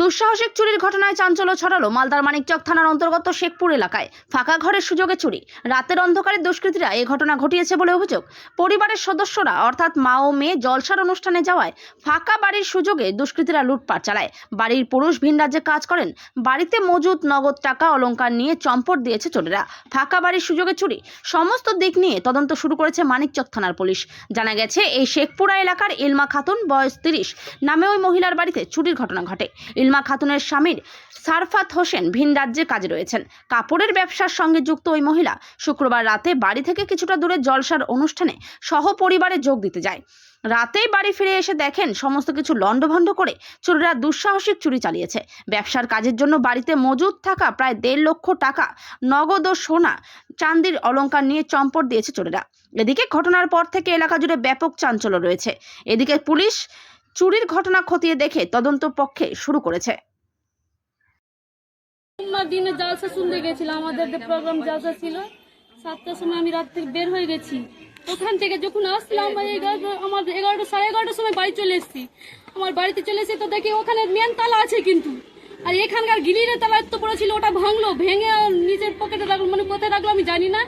দুঃসাহসিক চুরির ঘটনায় চাঞ্চল্য ছড়ালো মালদার মানিকচক থানার অন্তর্গত শেখপুর এলাকায়। ফাঁকা ঘরের সুযোগে চুরি। রাতের অন্ধকারে দুষ্কৃতীরা এই ঘটনা ঘটিয়েছে বলে অভিযোগ। পরিবারের সদস্যরা, অর্থাৎ মা ও মেয়ে, জলসার অনুষ্ঠানে যাওয়ায় ফাঁকা বাড়ির সুযোগে দুষ্কৃতীরা লুটপাট চালায়। বাড়ির পুরুষ ভিন রাজ্যে কাজ করেন। বাড়িতে মজুদ নগদ টাকা অলংকার নিয়ে চম্পট দিয়েছে চোরেরা। ফাঁকা বাড়ির সুযোগে চুরি। সমস্ত দিক নিয়ে তদন্ত শুরু করেছে মানিকচক থানার পুলিশ। জানা গেছে, এই শেখপুরা এলাকার ইলমা খাতুন, বয়স তিরিশ, নামে ওই মহিলার বাড়িতে চুরির ঘটনা ঘটে। ইলমা খাতুনের স্বামীর সারফাত হোসেন ভিন রাজ্যে কাজে রয়েছেন। কাপড়ের ব্যবসার সঙ্গে যুক্ত ওই মহিলা শুক্রবার রাতে বাড়ি থেকে কিছুটা দূরে জলসার অনুষ্ঠানে সহ পরিবারে যোগ দিতে যায়। রাতেই বাড়ি ফিরে এসে দেখেন সমস্ত কিছু লণ্ডভণ্ড করে চোরেরা দুঃসাহসিক চুরি চালিয়েছে। ব্যবসার কাজের জন্য বাড়িতে মজুদ থাকা প্রায় দেড় লক্ষ টাকা, নগদ ও সোনা, চান্দির অলংকার নিয়ে চম্পট দিয়েছে চোরেরা। এদিকে ঘটনার পর থেকে এলাকা জুড়ে ব্যাপক চাঞ্চল্য রয়েছে। এদিকে পুলিশ চুরির ঘটনা খতিয়ে দেখে তদন্ত পক্ষে শুরু করেছে। দিনে জালসা শুনতে গেছিলাম আমাদের প্রোগ্রাম জালসা ছিল, সাতটার সময় আমি রাত থেকে বের হয়ে গেছি। ওখান থেকে যখন আসলাম আমার এগারোটা, সাড়ে এগারোটার সময় বাড়ি চলে এসেছি। আমার বাড়িতে চলে এসেছি তো দেখি ওখানে মেন তালা আছে কিন্তু। আর এখানকার গিলিরে তালা এত বড় ছিল ওটা ভাঙলো, ভেঙে নিজের পকেটে রাখল মানে কোথায় রাখল আমি জানি না।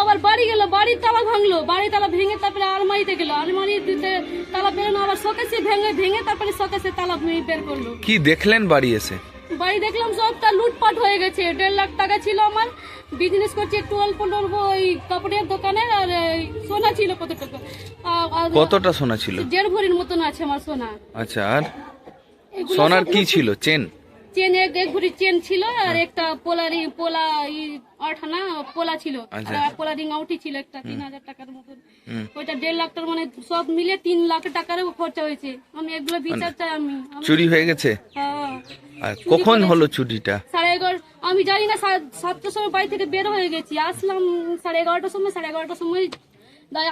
আবার বাড়ি গেল বাড়ির তালা ভাঙলো বাড়ির তালা ভেঙে তারপরে আলমারিতে গেলো। আলমারিতে তালা বেরোনো আবার শোকেসে ভেঙে ভেঙে তারপরে শোকেসে তালা ভেঙে বের করল। কি দেখলেন বাড়ি এসে? বাড়ি দেখলাম সবটা লুটপাট হয়ে গেছে। দেড় লাখ টাকা ছিল আমার। বিজনেস করছি একটু অল্প অল্প ওই কাপড়ের দোকানে আর সোনা ছিল কত টাকা কতটা সোনা ছিল? দেড় ভরির মতন আছে আমার সোনা। আচ্ছা আর সোনার সব কি ছিল? চেন? চেন এক এক চেন ছিল আর একটা পোলারি পোলা আঠানা পোলা ছিল। আচ্ছা। পোলা রিং আউটি ছিল একটা তিন হাজার টাকার মতন। ওইটা দেড় লাখ টাকার মানে সব মিলে তিন লাখ টাকার খরচা হয়েছে। আমি এগুলো বিচার চাই আমি আমি- চুরি হয়ে গেছে? হ্যাঁ। কখন হলো চুরিটা? সাড়ে এগারো আমি জানি না সাতটার সময় বাড়ি থেকে বের হয়ে গেছি। আসলাম সাড়ে এগারোটার সময় সাড়ে এগারোটার সময়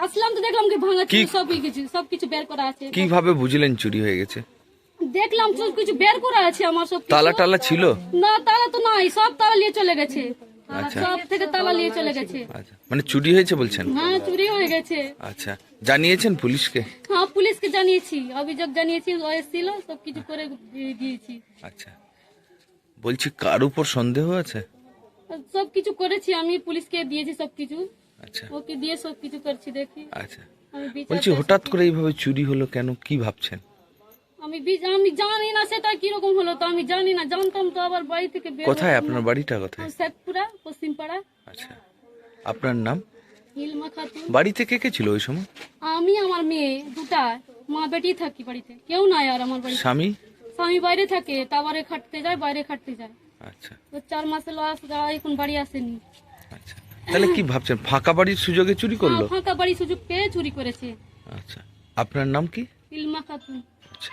আসলাম তো দেখলাম কি ভাঙা সব কিছু সব কিছু বের করা আছে। কীভাবে বুঝলেন চুরি হয়ে গেছে? দেখলাম সব কিছু বের করা আছে আমার সব তালা টালা ছিল? না তালা তো নাই সব তালা নিয়ে চলে গেছে। আচ্ছা। সব থেকে তালা নিয়ে চলে গেছে। আচ্ছা। মানে চুরি হয়েছে বলছেন? হ্যাঁ চুরি হয়ে গেছে। আচ্ছা। জানিয়েছেন পুলিশকে? হ্যাঁ পুলিশকে জানিয়েছি। অভিযোগ জানিয়েছি ও এসেছিল সব কিছু করে দিয়েছি। আচ্ছা। বলছি কার উপর সন্দেহ আছে? সব কিছু করেছি আমি পুলিশকে দিয়েছি সব কিছু। আচ্ছা। ওকে দিয়ে সব কিছু করছি দেখি। আচ্ছা। বলছি হঠাৎ করে এইভাবে চুরি হলো কেন? কি ভাবছেন? আমি আমি জানি না সেটা কীরকম হলো তো আমি জানি না জানতাম তো আবার বাড়ি থেকে বের কোথায়? আপনার বাড়িটা কোথায়? শেখপুরা পশ্চিমপাড়া। আচ্ছা। আপনার নাম? হিলমা খাতুন। কে কে ছিল ওই সময়? আমি আমার মেয়ে দুটা মা বেটি থাকি বাড়িতে। কেউ নাই আর আমার বাড়িতে। স্বামী? স্বামী বাইরে থাকে টাওয়ারে খাটতে যায় বাইরে খাটতে যায়। আচ্ছা। তো চার মাসে লস যারা এখন বাড়ি আসেনি। আচ্ছা। তাহলে কি ভাবছেন ফাঁকা বাড়ির সুযোগে চুরি করল? ফাঁকা বাড়ি সুযোগ পেয়ে চুরি করেছে। আচ্ছা। আপনার নাম কি? ইলমা খাতুন। আচ্ছা।